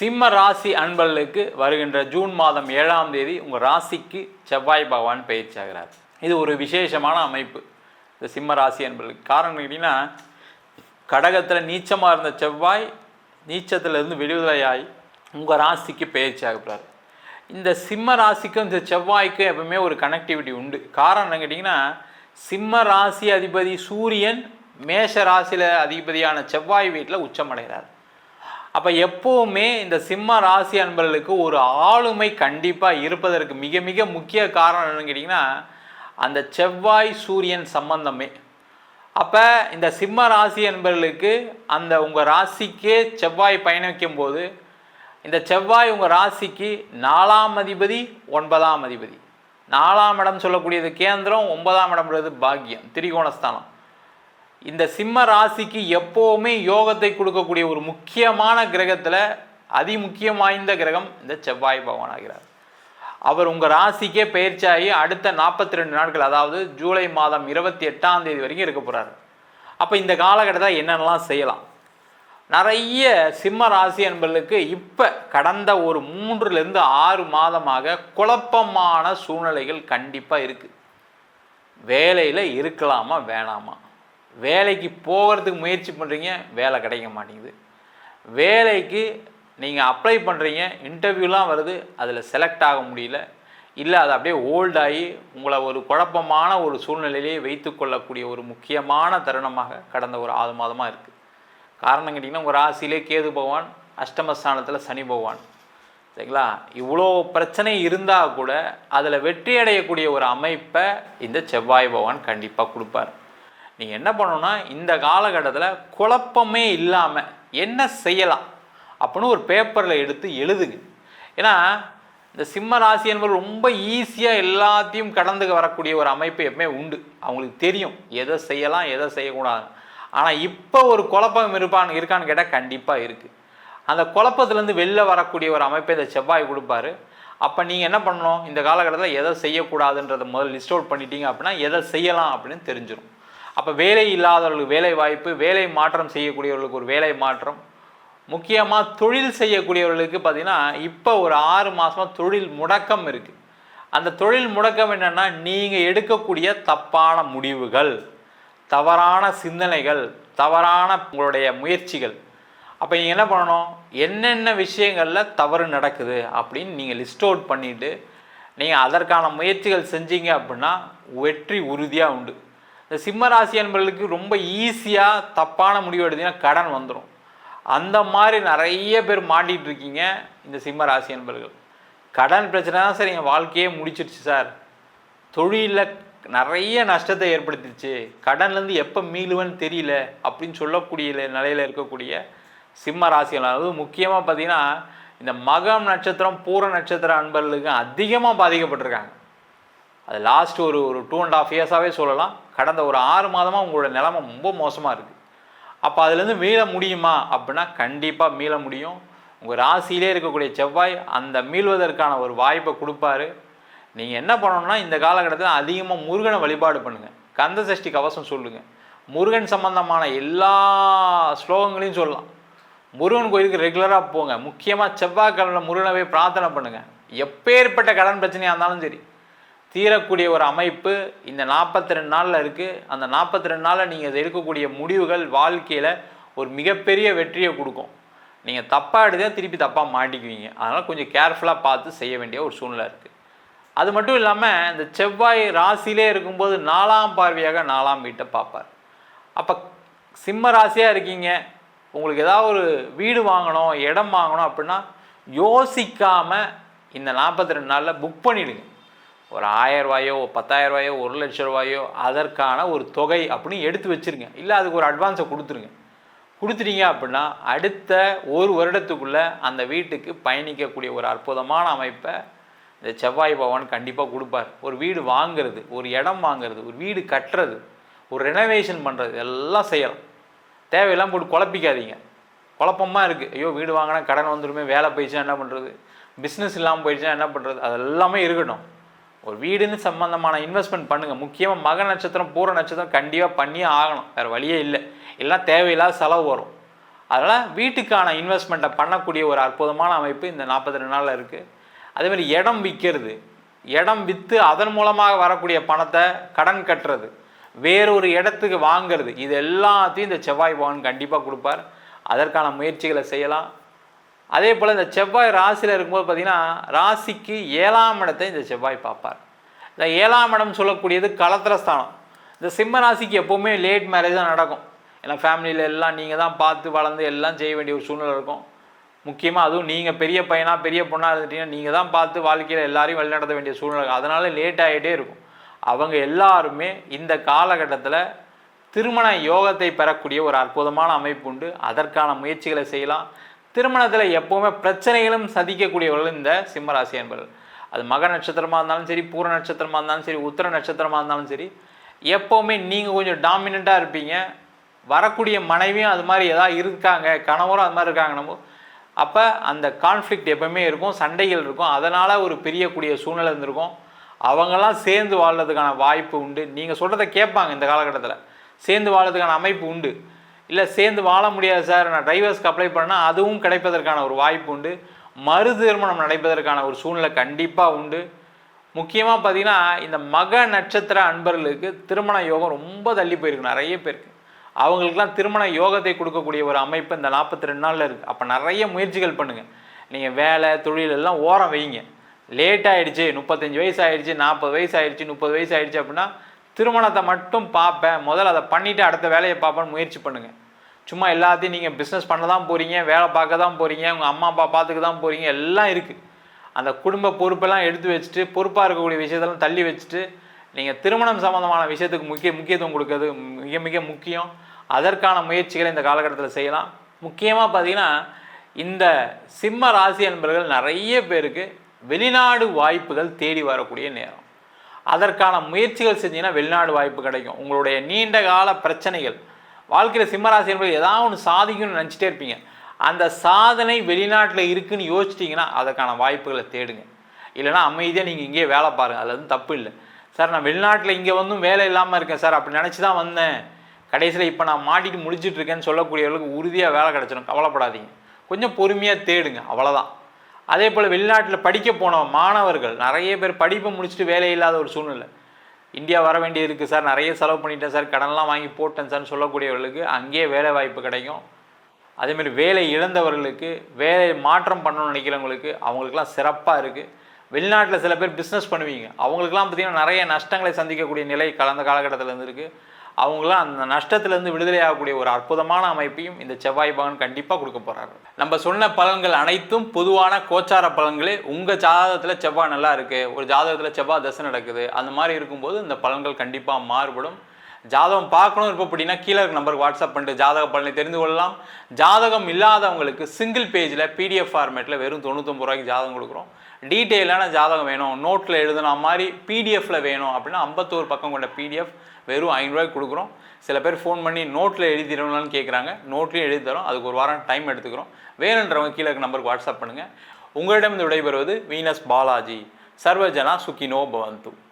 சிம்ம ராசி அன்பர்களுக்கு வருகின்ற ஜூன் மாதம் ஏழாம் தேதி உங்கள் ராசிக்கு செவ்வாய் பகவான் பயிற்சி ஆகிறார். இது ஒரு விசேஷமான அமைப்பு. இந்த சிம்ம ராசி அன்பர்களுக்கு காரணம் கேட்டிங்கன்னா கடகத்தில் நீச்சமாக இருந்த செவ்வாய் நீச்சத்திலிருந்து விடுதலையாகி உங்கள் ராசிக்கு பயிற்சி ஆகப்படுறாரு இந்த சிம்ம ராசிக்கும் இந்த செவ்வாய்க்கும் எப்பவுமே ஒரு கனெக்டிவிட்டி உண்டு. காரணம் என்ன கேட்டிங்கன்னா சிம்ம ராசி அதிபதி சூரியன் மேஷ ராசியில் அதிபதியான செவ்வாய் வீட்டில் உச்சமடைகிறார். அப்போ எப்போவுமே இந்த சிம்ம ராசி அன்பர்களுக்கு ஒரு ஆளுமை கண்டிப்பாக இருப்பதற்கு மிக மிக முக்கிய காரணம் என்னன்னு கேட்டிங்கன்னா அந்த செவ்வாய் சூரியன் சம்பந்தமே. அப்போ இந்த சிம்ம ராசி அன்பர்களுக்கு அந்த உங்கள் ராசிக்கே செவ்வாய் பயணிக்கும் போது இந்த செவ்வாய் உங்கள் ராசிக்கு நாலாம் அதிபதி ஒன்பதாம் அதிபதி. நாலாம் இடம் சொல்லக்கூடியது கேந்திரம் ஒன்பதாம் இடம்ன்றது பாக்கியம் திரிகோணஸ்தானம். இந்த சிம்ம ராசிக்கு எப்போவுமே யோகத்தை கொடுக்கக்கூடிய ஒரு முக்கியமான கிரகத்தில் அதிமுக்கியம் வாய்ந்த கிரகம் இந்த செவ்வாய் பகவான் ஆகிறார். அவர் உங்கள் ராசிக்கே பயிற்சியாகி அடுத்த நாற்பத்தி ரெண்டு நாட்கள் அதாவது ஜூலை மாதம் இருபத்தி எட்டாம் தேதி வரைக்கும் இருக்க போகிறாரு அப்போ இந்த காலகட்டத்தில் என்னென்னலாம் செய்யலாம்? நிறைய சிம்ம ராசி என்பர்களுக்கு இப்போ கடந்த ஒரு மூன்றுலேருந்து ஆறு மாதமாக குழப்பமான சூழ்நிலைகள் கண்டிப்பாக இருக்குது வேலையில் இருக்கலாமா வேணாமா? வேலைக்கு போகிறதுக்கு முயற்சி பண்ணுறீங்க வேலை கிடைக்க மாட்டேங்குது. வேலைக்கு நீங்கள் அப்ளை பண்ணுறீங்க இன்டர்வியூலாம் வருது அதில் செலக்ட் ஆக முடியல. இல்லை அது அப்படியே ஓல்டாகி உங்களை ஒரு குழப்பமான ஒரு சூழ்நிலையிலே வைத்து கொள்ளக்கூடிய ஒரு முக்கியமான தருணமாக கடந்த ஒரு ஆறு மாதமாக இருக்குது காரணம் கேட்டிங்கன்னா உங்கள் ராசியிலே கேது பகவான் அஷ்டமஸ்தானத்தில் சனி பகவான். சரிங்களா? இவ்வளோ பிரச்சனை இருந்தால் கூட அதில் வெற்றி அடையக்கூடிய ஒரு அமைப்பை இந்த செவ்வாய் பகவான் கண்டிப்பாக கொடுப்பார். நீங்கள் என்ன பண்ணணும்னா இந்த காலகட்டத்தில் குழப்பமே இல்லாமல் என்ன செய்யலாம் அப்படின்னு ஒரு பேப்பரில் எடுத்து எழுதுங்க. ஏன்னா இந்த சிம்ம ராசி என்பது ரொம்ப ஈஸியாக எல்லாத்தையும் கடந்து வரக்கூடிய ஒரு அமைப்பு எப்பவுமே உண்டு. அவங்களுக்கு தெரியும் எதை செய்யலாம் எதை செய்யக்கூடாது. ஆனால் இப்போ ஒரு குழப்பம் இருப்பான்னு இருக்கான்னு கேட்டால் கண்டிப்பாக இருக்குது அந்த குழப்பத்துலேருந்து வெளில வரக்கூடிய ஒரு அமைப்பை இந்த செவ்வாய் கொடுப்பாரு. அப்போ நீங்கள் என்ன பண்ணணும்? இந்த காலகட்டத்தில் எதை செய்யக்கூடாதுன்றதை முதல்ல லிஸ்ட் அவுட் பண்ணிட்டீங்க அப்படின்னா எதை செய்யலாம் அப்படின்னு தெரிஞ்சிடும் அப்போ வேலை இல்லாதவர்களுக்கு வேலை வாய்ப்பு வேலை மாற்றம் செய்யக்கூடியவர்களுக்கு ஒரு வேலை மாற்றம் முக்கியமாக தொழில் செய்யக்கூடியவர்களுக்கு பார்த்தீங்கன்னா இப்போ ஒரு ஆறு மாதமாக தொழில் முடக்கம் இருக்குது அந்த தொழில் முடக்கம் என்னென்னா நீங்கள் எடுக்கக்கூடிய தப்பான முடிவுகள் தவறான சிந்தனைகள் தவறான உங்களுடைய முயற்சிகள். அப்போ நீங்கள் என்ன பண்ணணும்? என்னென்ன விஷயங்களில் தவறு நடக்குது அப்படின்னு நீங்கள் லிஸ்ட் அவுட் பண்ணிவிட்டு நீங்கள் அதற்கான முயற்சிகள் செஞ்சீங்க அப்படின்னா வெற்றி உறுதியாக உண்டு. இந்த சிம்ம ராசி அன்பர்களுக்கு ரொம்ப ஈஸியாக தப்பான முடிவு எடுத்தீங்கன்னா கடன் வந்துடும் அந்த மாதிரி நிறைய பேர் மாட்டிகிட்டு இருக்கீங்க இந்த சிம்ம ராசி அன்பர்கள். கடன் பிரச்சனை தான் சார் என் வாழ்க்கையே முடிச்சிருச்சு சார். தொழிலில் நிறைய நஷ்டத்தை ஏற்படுத்திடுச்சு கடன்லேருந்து எப்போ மீளுவேன்னு தெரியல அப்படின்னு சொல்லக்கூடிய நிலையில் இருக்கக்கூடிய சிம்ம ராசிகள் அதாவது முக்கியமாக பார்த்தீங்கன்னா இந்த மகம் நட்சத்திரம் பூர நட்சத்திர அன்பர்களுக்கு அதிகமாக பாதிக்கப்பட்டிருக்காங்க. அது லாஸ்ட் ஒரு ஒரு டூ அண்ட் ஆஃப் இயர்ஸாகவே சொல்லலாம். கடந்த ஒரு ஆறு மாதமாக உங்களோட நிலமை ரொம்ப மோசமாக இருக்குது அப்போ அதுலேருந்து மீள முடியுமா? அப்படின்னா கண்டிப்பாக மீள முடியும். உங்கள் ராசியிலே இருக்கக்கூடிய செவ்வாய் அந்த மீள்வதற்கான ஒரு வாய்ப்பை கொடுப்பாரு. நீங்கள் என்ன பண்ணணும்னா இந்த காலகட்டத்தில் அதிகமாக முருகனை வழிபாடு பண்ணுங்கள் கந்த சஷ்டி கவசம் சொல்லுங்கள் முருகன் சம்பந்தமான எல்லா ஸ்லோகங்களையும் சொல்லலாம். முருகன் கோயிலுக்கு ரெகுலராக போங்க. முக்கியமாக செவ்வாய்க்கிழமை முருகனவே பிரார்த்தனை பண்ணுங்கள் எப்பேற்பட்ட கடன் பிரச்சனையாக இருந்தாலும் சரி. தீரக்கூடிய ஒரு அமைப்பு இந்த நாற்பத்தி ரெண்டு நாளில் இருக்குது அந்த நாற்பத்தி ரெண்டு நாளில் நீங்கள் எடுக்கக்கூடிய முடிவுகள் வாழ்க்கையில் ஒரு மிகப்பெரிய வெற்றியை கொடுக்கும். நீங்கள் தப்பாக எடுத்தால் திருப்பி தப்பாக மாட்டிக்குவீங்க. அதனால் கொஞ்சம் கேர்ஃபுல்லாக பார்த்து செய்ய வேண்டிய ஒரு சூழ்நிலை இருக்குது அது மட்டும் இல்லாமல் இந்த செவ்வாய் ராசியிலே இருக்கும்போது நாலாம் பார்வையாக நாலாம் வீட்டை பார்ப்பார். அப்போ சிம்ம ராசியாக இருக்கீங்க. உங்களுக்கு ஏதாவது ஒரு வீடு வாங்கணும் இடம் வாங்கணும் அப்படின்னா யோசிக்காமல் இந்த நாற்பத்தி ரெண்டு நாளில் புக் பண்ணிவிடுங்க ஒரு ஆயரூவாயோ பத்தாயிரரூவாயோ பத்தாயிரம் ரூபாயோ ஒரு லட்ச ரூபாயோ அதற்கான ஒரு தொகை அப்படின்னு எடுத்து வச்சுருங்க. இல்லை அதுக்கு ஒரு அட்வான்ஸை கொடுத்துருங்க. கொடுத்துட்டீங்க அப்படின்னா அடுத்த ஒரு வருடத்துக்குள்ளே அந்த வீட்டுக்கு பயணிக்கக்கூடிய ஒரு அற்புதமான அமைப்பை இந்த செவ்வாய் பகவான் கண்டிப்பாக கொடுப்பார். ஒரு வீடு வாங்குறது ஒரு இடம் வாங்குறது ஒரு வீடு கட்டுறது ஒரு ரெனோவேஷன் பண்ணுறது எல்லாம் செய்யலாம். தேவையெல்லாம் போட்டு குழப்பிக்காதீங்க. குழப்பமாக இருக்குது ஐயோ வீடு வாங்கினா கடன் வந்துடுமே வேலை போயிடுச்சுன்னா என்ன பண்ணுறது பிஸ்னஸ் இல்லாமல் போயிடுச்சுன்னா என்ன பண்ணுறது அது எல்லாமே இருக்கட்டும். ஒரு வீடுன்னு சம்மந்தமான இன்வெஸ்ட்மெண்ட் பண்ணுங்கள் முக்கியமாக மக நட்சத்திரம் பூர நட்சத்திரம் கண்டிப்பாக பண்ணியே ஆகணும். வேறு வழியே இல்லை. எல்லாம் தேவையில்லாத செலவு வரும். அதனால் வீட்டுக்கான இன்வெஸ்ட்மெண்ட்டை பண்ணக்கூடிய ஒரு அற்புதமான அமைப்பு இந்த நாற்பத்தி ரெண்டு நாளில் இருக்குது அதேமாதிரி இடம் விற்கிறது இடம் விற்று அதன் மூலமாக வரக்கூடிய பணத்தை கடன் கட்டுறது. வேறொரு இடத்துக்கு வாங்கிறது. இது எல்லாத்தையும் இந்த செவ்வாய் பவன் கண்டிப்பாக கொடுப்பார். அதற்கான முயற்சிகளை செய்யலாம். அதே போல் இந்த செவ்வாய் ராசியில் இருக்கும்போது பார்த்தீங்கன்னா ராசிக்கு ஏழாம் இடத்தை இந்த செவ்வாய் பார்ப்பார். இந்த ஏழாம் இடம் சொல்லக்கூடியது களத்திர ஸ்தானம் இந்த சிம்ம ராசிக்கு எப்போவுமே லேட் மேரேஜ் தான் நடக்கும். ஏன்னா ஃபேமிலியில் எல்லாம் நீங்கள் தான் பார்த்து வளர்ந்து எல்லாம் செய்ய வேண்டிய ஒரு சூழ்நிலை இருக்கும். முக்கியமாக அதுவும் நீங்கள் பெரிய பையனாக பெரிய பொண்ணாக இருந்துட்டீங்கன்னா நீங்கள் தான் பார்த்து வாழ்க்கையில் எல்லாரையும் வழிநடத்த வேண்டிய சூழ்நிலை அதனால் லேட் ஆகிட்டே இருக்கும். அவங்க எல்லாருமே இந்த காலகட்டத்தில் திருமண யோகத்தை பெறக்கூடிய ஒரு அற்புதமான அமைப்பு உண்டு. அதற்கான முயற்சிகளை செய்யலாம். திருமணத்தில் எப்போவுமே பிரச்சனைகளும் சதிக்கக்கூடியவர்கள் இந்த சிம்மராசி என்பவர் அது மக நட்சத்திரமாக இருந்தாலும் சரி பூர நட்சத்திரமாக இருந்தாலும் சரி உத்திர நட்சத்திரமாக இருந்தாலும் சரி எப்போவுமே நீங்கள் கொஞ்சம் டாமினண்ட்டாக இருப்பீங்க. வரக்கூடிய மனைவியும் அது மாதிரி எதாவது இருக்காங்க கணவரும் அது மாதிரி இருக்காங்க அப்போ அந்த கான்ஃப்ளிக்ட் எப்பவுமே இருக்கும் சண்டைகள் இருக்கும். அதனால் ஒரு பிரியக்கூடிய சூழ்நிலை இருந்திருக்கும். அவங்கெல்லாம் சேர்ந்து வாழ்றதுக்கான வாய்ப்பு உண்டு. நீங்கள் சொல்கிறத கேட்பாங்க இந்த காலகட்டத்தில். சேர்ந்து வாழறதுக்கான அமைப்பு உண்டு. இல்லை சேர்ந்து வாழ முடியாது சார். நான் டிரைவர்ஸ்க்கு அப்ளை பண்ணால் அதுவும் கிடைப்பதற்கான ஒரு வாய்ப்பு உண்டு. மறு திருமணம் நடைபெறதற்கான ஒரு சூழ்நிலை கண்டிப்பாக உண்டு. முக்கியமாக பார்த்தீங்கன்னா இந்த மக நட்சத்திர அன்பர்களுக்கு திருமண யோகம் ரொம்ப தள்ளி போயிருக்கு. நிறைய பேருக்கு. அவங்களுக்குலாம் திருமண யோகத்தை கொடுக்கக்கூடிய ஒரு அமைப்பு இந்த நாற்பத்தி ரெண்டு நாளில் இருக்குது அப்போ நிறைய முயற்சிகள் பண்ணுங்கள் நீங்கள் வேலை தொழில் எல்லாம் ஓரம் வைங்க. லேட் ஆகிடுச்சு முப்பத்தஞ்சு வயசு ஆகிடுச்சு நாற்பது வயசு ஆகிடுச்சு முப்பது வயசு ஆகிடுச்சு அப்படின்னா திருமணத்தை மட்டும் பார்ப்பேன் முதல்ல அதை பண்ணிவிட்டு அடுத்த வேலையை பார்ப்பேன்னு முயற்சி பண்ணுங்கள் சும்மா எல்லாத்தையும் நீங்கள் பிஸ்னஸ் பண்ண தான் போகிறீங்க வேலை பார்க்க தான் போகிறீங்க உங்கள் அம்மா அப்பா பார்த்துக்க தான் போகிறீங்க எல்லாம் இருக்குது அந்த குடும்ப பொறுப்பெல்லாம் எடுத்து வச்சுட்டு பொறுப்பாக இருக்கக்கூடிய விஷயத்தெல்லாம் தள்ளி வச்சுட்டு நீங்கள் திருமணம் சம்மந்தமான விஷயத்துக்கு முக்கிய முக்கியத்துவம் கொடுக்கறது மிக மிக முக்கியம். அதற்கான முயற்சிகளை இந்த காலகட்டத்தில் செய்யலாம். முக்கியமாக பார்த்தீங்கன்னா இந்த சிம்ம ராசி என்பவர்கள் நிறைய பேருக்கு வெளிநாடு வாய்ப்புகள் தேடி வரக்கூடிய நேரம். அதற்கான முயற்சிகள் செஞ்சீங்கன்னா வெளிநாடு வாய்ப்பு கிடைக்கும். உங்களுடைய நீண்ட கால பிரச்சனைகள் வாழ்க்கையில் சிம்மராசி என்பது ஏதாவது ஒன்று சாதிக்கணும்னு நினச்சிட்டே இருப்பீங்க. அந்த சாதனை வெளிநாட்டில் இருக்குன்னு யோசிச்சிட்டிங்கன்னா அதற்கான வாய்ப்புகளை தேடுங்க. இல்லைனா அமைதியாக நீங்கள் இங்கேயே வேலை பாருங்கள் அதில் வந்து தப்பு இல்லை. சார் நான் வெளிநாட்டில் இங்கே வந்தும் வேலை இல்லாமல் இருக்கேன் சார். அப்படி நினச்சி தான் வந்தேன். கடைசியில் இப்போ நான் மாட்டிட்டு முடிச்சிட்ருக்கேன்னு சொல்லக்கூடியவர்களுக்கு உறுதியாக வேலை கிடச்சிடும் கவலைப்படாதீங்க. கொஞ்சம் பொறுமையாக தேடுங்க. அவ்வளோதான் அதே போல் வெளிநாட்டில் படிக்க போன மாணவர்கள் நிறைய பேர் படிப்பை முடிச்சுட்டு வேலை இல்லாத ஒரு சூழ்நிலை. இந்தியா வர வேண்டியது இருக்குது சார். நிறைய செலவு பண்ணிட்டேன் சார். கடன்லாம் வாங்கி போட்டேன் சார்னு சொல்லக்கூடியவர்களுக்கு அங்கேயே வேலை வாய்ப்பு கிடைக்கும். அதேமாரி வேலை இழந்தவர்களுக்கு வேலை மாற்றம் பண்ணணும்னு நினைக்கிறவங்களுக்கு அவங்களுக்குலாம் சிறப்பாக இருக்குது வெளிநாட்டில் சில பேர் பிஸ்னஸ் பண்ணுவீங்க. அவங்களுக்குலாம் பார்த்திங்கன்னா நிறைய நஷ்டங்களை சந்திக்கக்கூடிய நிலை கலந்த காலகட்டத்தில் இருந்திருக்கு அவங்களாம் அந்த நஷ்டத்திலேருந்து விடுதலை ஆகக்கூடிய ஒரு அற்புதமான அமைப்பையும் இந்த செவ்வாய் பகன் கண்டிப்பாக கொடுக்க போகிறாரு நம்ம சொன்ன பலன்கள் அனைத்தும் பொதுவான கோச்சார பலன்களே உங்கள் ஜாதகத்தில் செவ்வாய் நல்லா இருக்குது ஒரு ஜாதகத்தில் செவ்வாய் தசை நடக்குது அந்த மாதிரி இருக்கும்போது இந்த பலன்கள் கண்டிப்பாக மாறுபடும். ஜாதகம் பார்க்கணும் இப்போ அப்படின்னா கீழே இருக்க நம்பருக்கு வாட்ஸ்அப் பண்ணிட்டு ஜாதக பலனை தெரிந்து கொள்ளலாம். ஜாதகம் இல்லாதவங்களுக்கு சிங்கிள் பேஜில் பிடிஎஃப் ஃபார்மேட்டில் வெறும் தொண்ணூத்தொம்பது ரூபாய்க்கு ஜாதகம் கொடுக்குறோம். டீட்டெயிலான ஜாதகம் வேணும். நோட்டில் எழுதுன மாதிரி பிடிஎஃப்பில் வேணும் அப்படின்னா ஐம்பத்தோரு பக்கம் கொண்ட பிடிஎஃப் வெறும் ஐநூறுரூவாய்க்கு கொடுக்குறோம். சில பேர் ஃபோன் பண்ணி நோட்டில் எழுதிடணும்னு கேட்குறாங்க நோட்லேயும் எழுதி தரோம். அதுக்கு ஒரு வாரம் டைம் எடுத்துக்கிறோம். வேணுன்றவங்க கீழே நம்பருக்கு வாட்ஸ்அப் பண்ணுங்கள் உங்களிடம் விடைபெறுவது வீனஸ் பாலாஜி. சர்வஜனா சுக்கினோ பவந்து.